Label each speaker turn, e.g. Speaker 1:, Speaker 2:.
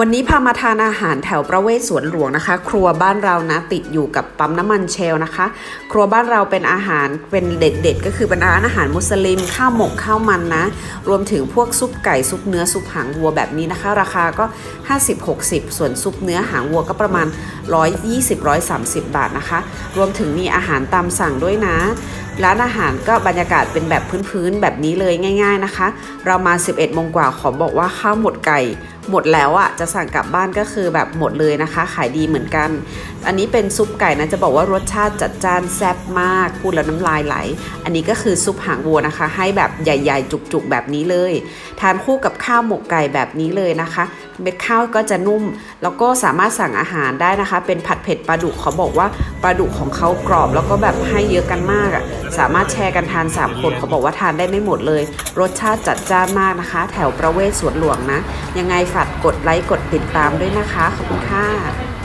Speaker 1: วันนี้พามาทานอาหารแถวประเวศสวนหลวงนะคะ ครัวบ้านเรานะติดอยู่กับปั๊มน้ำมันเชลนะคะ ครัวบ้านเราเป็นอาหารเป็นเด็ดๆ ก็คือเป็นร้านอาหารมุสลิม ข้าวหมกข้าวมันนะ รวมถึงพวกซุปไก่ซุปเนื้อซุปหางวัวแบบนี้นะคะ ราคาก็50-60 ส่วนซุปเนื้อหางวัวก็ประมาณ 120-130 บาทนะคะ รวมถึงมีอาหารตามสั่งด้วยนะ ร้านอาหารก็บรรยากาศเป็นแบบพื้นๆ แบบนี้เลยง่ายๆนะคะ เรามา 11โมงกว่าขอบอกว่าข้าวหมดไก่หมดแล้วอะ่ะจะสั่งกลับบ้านก็คือแบบหมดเลยนะคะ ขายดีเหมือนกัน อันนี้เป็นซุปไก่นะจะบอกว่ารสชาติจัดจ้านแซ่บมากพูดแล้วน้ำลายไหล อันนี้ก็คือซุปหางวัวนะคะ ให้แบบใหญ่ ๆ จุกๆแบบนี้เลย ทานคู่กับข้าวหมกไก่แบบนี้เลยนะคะเม็ดข้าวก็จะนุ่ม แล้วก็สามารถสั่งอาหารได้นะคะ เป็นผัดเผ็ดปลาดุกเขาบอกว่าปลาดุกของเขากรอบ แล้วก็แบบให้เยอะกันมากอะ่ะสามารถแชร์กันทาน 3 คนเขาบอกว่าทานได้ไม่หมดเลย รสชาติจัดจ้านมากนะคะ แถวประเวศสวนหลวงนะ ยังไงฝากกดไลค์กดติดตามด้วยนะคะขอบคุณค่ะ